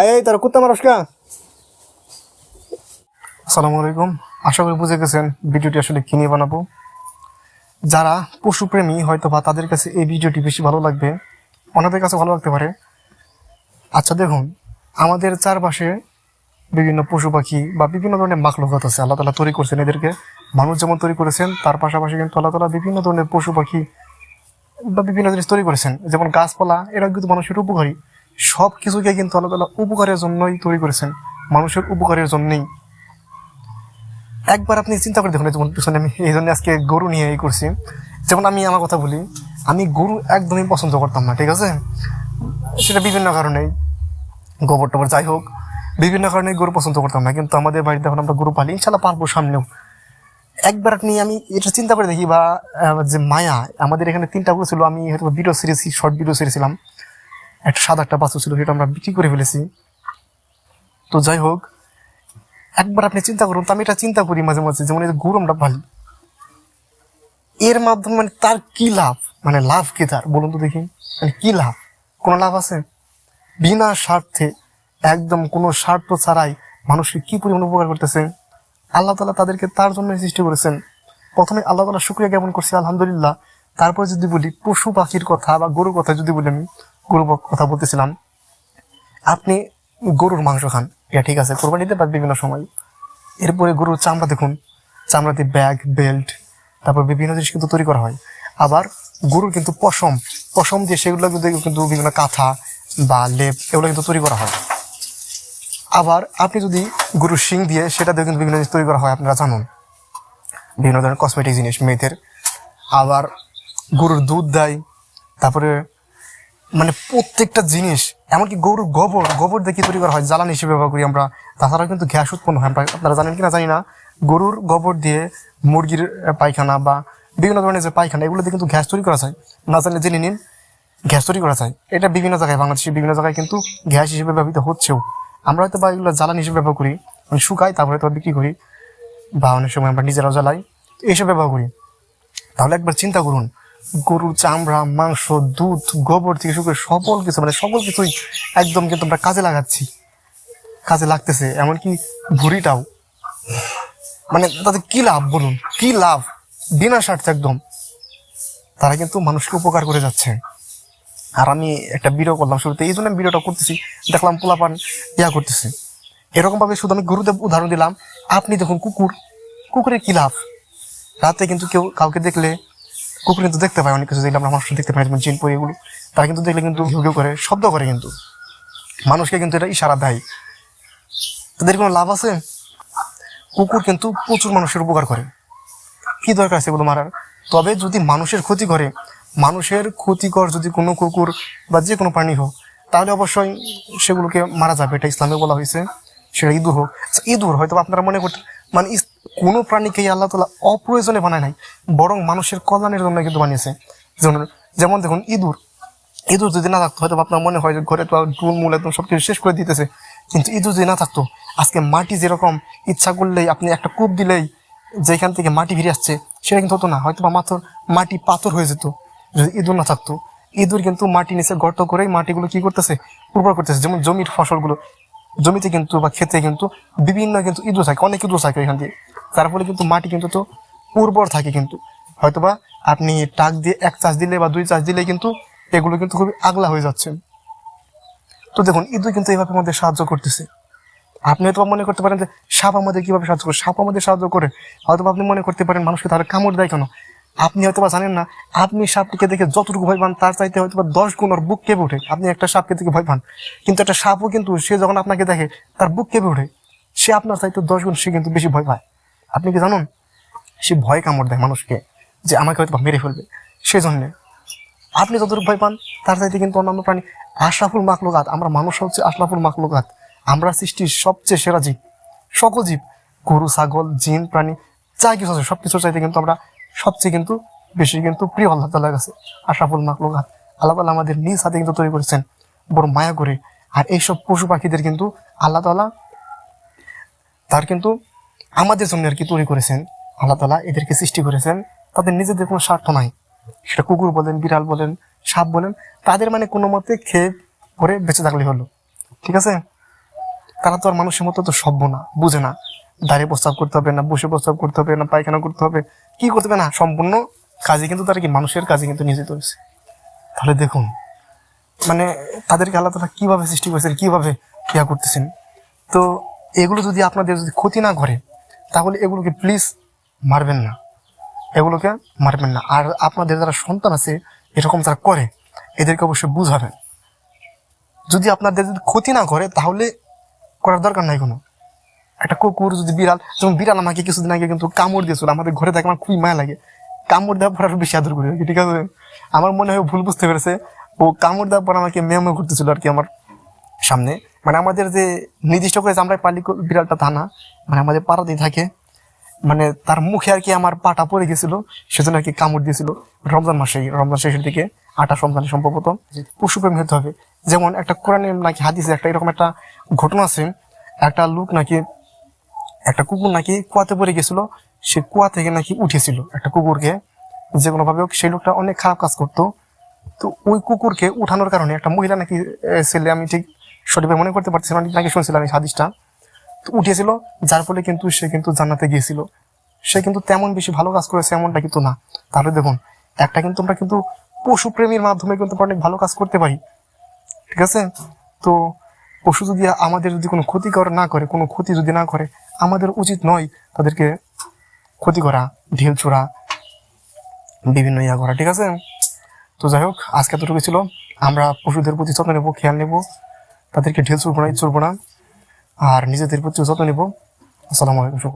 এই তোর কুত্তা মানুষ আসসালামু আলাইকুম। আশা করি বুঝে গেছেন ভিডিওটি আসলে কি নিয়ে বানাবো। যারা পশুপ্রেমী হয়তো বা তাদের কাছে এই ভিডিওটি বেশি ভালো লাগবে ওনাদের কাছে ভালো লাগতে পারে। আচ্ছা দেখুন, আমাদের চারপাশে বিভিন্ন পশু পাখি বা বিভিন্ন ধরনের মাখলুকাত আছে, আল্লাহ তালা তৈরি করছেন এদেরকে। মানুষ যেমন তৈরি করেছেন, তার পাশাপাশি কিন্তু আল্লাহ তালা বিভিন্ন ধরনের পশু পাখি বা বিভিন্ন জিনিস তৈরি করেছেন। যেমন গাছপালা, এরা কিন্তু মানুষের উপকারী। সব কিছুকে কিন্তু আল্লাহ তালা উপকারের জন্যই তৈরি করেছেন। মানুষের উপকারের জন্যই। একবার আপনি চিন্তা করে দেখুন যেমন পিছনে আমি এই জন্য আজকে গরু নিয়ে এই করছি। যেমন আমি আমার কথা বলি, আমি গরু একদমই পছন্দ করতাম না, ঠিক আছে? সেটা বিভিন্ন কারণেই। গোবর টোবর যাই হোক, বিভিন্ন কারণে গরু পছন্দ করতাম না, কিন্তু আমাদের বাড়িতে এখন আমরা গরু পালি ইনশাল্লাহ পারব সামনেও। একবার আপনি আমি এটা চিন্তা করে দেখি বা যে মায়া, আমাদের এখানে তিনটা গরু ছিল, আমি হয়তো ভিডিও সিরিজ শর্ট ভিডিও ছেড়েছিলাম একটা সাদা একটা বাছু ছিল, সেটা আমরা বিক্রি করে ফেলেছি। তো যাই হোক, একবার আপনি চিন্তা করুন, তো আমি এটা চিন্তা করি মাঝে মাঝে, যেমন গরু আমরা পালি এর মাধ্যমে মানে তার কি লাভ? মানে লাভ কি তার? বলুন তো দেখি। মানে কি লাভ? কোনো লাভ আছে? বিনা স্বার্থে, একদম কোনো স্বার্থ ছাড়াই মানুষকে কি পরিমাণ উপকার করতেছে? আল্লাহ তালা তাদেরকে তার জন্য সৃষ্টি করেছেন। প্রথমে আল্লাহ তালা শুক্রিয়া জ্ঞাপন করছি, আলহামদুলিল্লাহ। তারপর যদি বলি, পশু পাখির কথা বা গরুর কথা যদি বলি আমি গরুর কথা বলতেছিলাম। আপনি গরুর মাংস খান। এটা ঠিক আছে, কোরবানি দিতে পারেন বিভিন্ন সময়। এরপরে গরুর চামড়া দেখুন। চামড়াতে ব্যাগ, বেল্ট, তারপর বিভিন্ন জিনিস কিন্তু তৈরি করা হয়। আবার গরুর কিন্তু পশম পশম দিয়ে সেগুলো কিন্তু কিন্তু বিভিন্ন কাঁথা বা লেপ এগুলো কিন্তু তৈরি করা হয়। আবার আপনি যদি গরুর শিং দিয়ে সেটা দিয়ে কিন্তু বিভিন্ন জিনিস তৈরি করা হয়, আপনারা জানুন। বিভিন্ন ধরনের কসমেটিক জিনিস, মেয়েদের। আবার গরুর দুধ দেয়, তারপরে মানে প্রত্যেকটা জিনিস, এমনকি গরুর গোবর গোবর দিয়ে কি তৈরি করা হয়? জ্বালানি হিসেবে ব্যবহার করি আমরা। তাছাড়াও কিন্তু গ্যাস উৎপন্ন হয়। আমরা আপনারা জানেন কিনা? জানি না। গরুর গোবর দিয়ে মুরগির পায়খানা বা বিভিন্ন ধরনের যে পায়খানা, এগুলো দিয়ে কিন্তু গ্যাস তৈরি করা যায়। না জানলে জেনে নিন গ্যাস তৈরি করা যায়। এটা বিভিন্ন জায়গায়, বাংলাদেশের বিভিন্ন জায়গায় কিন্তু গ্যাস হিসেবে ব্যবহৃত হচ্ছেও। আমরা হয়তো বা এগুলো জ্বালানি হিসেবে ব্যবহার করি। মানে শুকাই, তারপরে তো বিক্রি করি। বা অনেক সময় আমরা নিজেরাও জ্বালাই। এইসব ব্যবহার করি। তাহলে একবার চিন্তা করুন গরুর চামড়া, মাংস, দুধ, গোবর থেকে শুরু করে সকল কিছু মানে সকল কিছুই একদম কিন্তু আমরা কাজে লাগাচ্ছি। কাজে লাগতেছে, এমনকি ভুড়িটাও। মানে তাদের কি লাভ বলুন? কি লাভ? বিনা স্বার্থে একদম। তারা কিন্তু মানুষকে উপকার করে যাচ্ছে। আর আমি একটা ভিডিও করলাম শুরুতে, এই জন্য আমি ভিডিওটা করতেছি, দেখলাম পোলাপান ইয়া করতেছে। এরকম ভাবে শুধু আমি গরুদেব উদাহরণ দিলাম, আপনি দেখুন কুকুর, কুকুরের কি লাভ? রাতে কিন্তু কেউ কাউকে দেখলে কুকুর কিন্তু দেখতে পায় অনেক কিছু দেখলে আমরা মানুষ দেখতে পাই যেমন জিন পরি এগুলো। তারা কিন্তু দেখলে কিন্তু ঘিউ করে শব্দ করে কিন্তু। মানুষকে কিন্তু এটা ইশারা দেয়। তাদের কোনো লাভ আছে? কুকুর কিন্তু প্রচুর মানুষের উপকার করে। কি দরকার আছে এগুলো মারার? তবে যদি মানুষের ক্ষতি করে মানুষের ক্ষতিকর যদি কোনো কুকুর বা যে কোনো প্রাণী হোক তাহলে অবশ্যই সেগুলোকে মারা যাবে। এটা ইসলামে বলা হয়েছে সেটা ইঁদুর হোক। আচ্ছা, ইঁদুর হয়তো আপনারা মনে করতে মানে কোনো প্রাণীকেই আল্লাহ তালা অপ্রয়োজনে বানায় নাই, বরং মানুষের কল্যাণের জন্য কিন্তু বানিয়েছে। যেমন দেখুন, ইঁদুর। ইঁদুর যদি না থাকতো, হয়তো আপনার মনে হয় যে ঘরে তো ডুল মূল একদম সব কিছু শেষ করে দিতেছে। কিন্তু ইঁদুর যদি না থাকতো, আজকে মাটি যেরকম ইচ্ছা করলেই আপনি একটা কূপ দিলেই যেখান থেকে মাটি ফিরে আসছে, সেটা কিন্তু হতো না। হয়তো বা মাথর, মাটি পাথর হয়ে যেত। যদি ইঁদুর না থাকতো, ইঁদুর কিন্তু মাটি নিচে গর্ত করেই মাটিগুলো কি করতেছে? উর্বর করতেছে। যেমন জমির ফসলগুলো, জমিতে কিন্তু বা খেতে কিন্তু বিভিন্ন কিন্তু ইঁদুর থাকে, অনেক ইঁদুর থাকে এখান দিয়ে। তার ফলে কিন্তু মাটি কিন্তু তো উর্বর থাকে কিন্তু। হয়তোবা আপনি টাক দিয়ে এক চাষ দিলে বা দুই চাষ দিলে কিন্তু এগুলো কিন্তু খুবই আগলা হয়ে যাচ্ছে। তো দেখুন, ইঁদুর কিন্তু এইভাবে আমাদের সাহায্য করতেছে। আপনি হয়তো মনে করতে পারেন যে, সাপ আমাদের কীভাবে সাহায্য করে? সাপ আমাদের সাহায্য করে। হয়তো আপনি মনে করতে পারেন, মানুষকে তাহলে কামড় দেয় কেন? আপনি হয়তো জানেন না, আপনি সাপটিকে দেখে যতটুকু ভয় পান, তার চাইতে হয়তো দশ গুণ ওর বুক কেঁপে ওঠে। আপনি একটা সাপকে দেখে ভয় পান। কিন্তু একটা সাপও কিন্তু, সে যখন আপনাকে দেখে, তার বুক কেঁপে ওঠে। সে আপনার চাইতে দশ গুণ, সে কিন্তু বেশি ভয় পায়। আপনি কি জানুন? সে ভয় কামড় দেয় মানুষকে যে আমাকে হয়তো মেরে ফেলবে। সেজন্যে আপনি যতটুকু ভয় পান, তার চাইতে কিন্তু অন্যান্য প্রাণী আশরাফুল মাকলুকাত আমরা মানুষ হচ্ছে আশরাফুল মাকলুকাত আমরা সৃষ্টির সবচেয়ে সেরা জীব, সকল জীব, গরু, ছাগল, জিন, প্রাণী, যা কিছু আছে সব কিছুর চাইতে কিন্তু আমরা সবচেয়ে কিন্তু বেশি কিন্তু প্রিয় আল্লাহ তাল্লাহ কাছে, আশরাফুল মাকলুকাত আল্লাহ তাল্লাহ আমাদের নিজ হাতে কিন্তু তৈরি করেছেন বড় মায়া করে। আর এইসব পশু পাখিদের কিন্তু আল্লাহ তালা তার কিন্তু আমাদের জন্য আর কি তৈরি করেছেন, আল্লাহ তালা এদেরকে সৃষ্টি করেছেন। তাদের নিজেদের কোনো স্বার্থ নাই। সেটা কুকুর বলেন, বিড়াল বলেন, সাপ বলেন, তাদের মানে কোনো মতে খেয়ে পরে বেঁচে থাকলে হলো। ঠিক আছে? তারা তো আর মানুষের মতো তো সভ্য না, বুঝে না। দাঁড়িয়ে প্রস্তাব করতে হবে না, বসে প্রস্তাব করতে হবে না, পায়খানা করতে হবে। কি করতে হবে না? সম্পূর্ণ কাজে কিন্তু তারা কি? মানুষের কাজে কিন্তু নিয়োজিত হয়েছে তাহলে দেখুন মানে তাদেরকে আল্লাহ তালা কীভাবে সৃষ্টি করেছেন, কীভাবে ইয়া করতেছেন? তো এগুলো যদি আপনাদের যদি ক্ষতি না করে তাহলে এগুলোকে প্লিজ মারবেন না। এগুলোকে মারবেন না। আর আপনাদের যারা সন্তান আছে, এরকম যারা করে, এদেরকে অবশ্যই বুঝাবেন। যদি আপনাদের যদি ক্ষতি না করে, তাহলে করার দরকার নাই কোনো। একটা কুকুর যদি বিড়াল, যেমন বিড়াল আমাকে কিছুদিন আগে কিন্তু কামড় দিয়েছিল। আমাদের ঘরে থাকে আমার খুবই মায়া লাগে। কামড় দেওয়ার পর আরও বেশি আদর করে ঠিক আছে? আমার মনে হয় ভুল বুঝতে পেরেছে। ও কামড় দেওয়ার পর আমাকে মেয়ে করতেছিল আর কি আমার সামনে। মানে আমাদের যে নির্দিষ্ট করে আমরা পালি বিড়ালটা তা না মানে আমাদের পাড়াতেই থাকে মানে তার মুখে আর কি আমার পাটা পড়ে গেছিল, সেজন্য আর কি কামড় দিয়েছিল। রমজান মাসে রমজান শেষের দিকে আটা রমজানে সম্ভবত পশুপ্রেমী হতে হবে। যেমন একটা কোরআনে নাকি হাদিসে একটা এরকম একটা ঘটনা আছে, একটা লোক নাকি, একটা কুকুর নাকি কুয়াতে পড়ে গেছিল, সে কুয়া থেকে নাকি উঠেছিল একটা কুকুরকে। যে কোনোভাবে সেই লোকটা অনেক খারাপ কাজ করতো। তো ওই কুকুরকে উঠানোর কারণে একটা মহিলা নাকি ছেলে, আমি ঠিক সঠিকভাবে মনে করতে পারছিলাম না, নাকি শুনছিলাম এই হাদিসটা। তো উঠেছিল যার ফলে কিন্তু সে কিন্তু জান্নাতে গিয়েছিল। সে কিন্তু তেমন বেশি ভালো কাজ করেছে এমনটা কিন্তু না। তাহলে দেখুন একটা কিন্তু আমরা কিন্তু পশু প্রেমীর মাধ্যমে কিন্তু অনেক ভালো কাজ করতে পারি। ঠিক আছে? তো পশু যদি আমাদের যদি কোনো ক্ষতি কর না করে কোনো ক্ষতি যদি না করে আমাদের উচিত নয় তাদেরকে ক্ষতি করা ঢিল ছোড়া বিভিন্ন ইয়া করা ঠিক আছে? তো যাই হোক আজকে এতটুকু ছিল। আমরা পশুদের প্রতি যত্ন নেব খেয়াল নেব। তাদেরকে ঢেল ছুড়বো না চুরবো না। আর নিজেদের প্রতি যত্ন নিবো। আসসালামু আলাইকুম।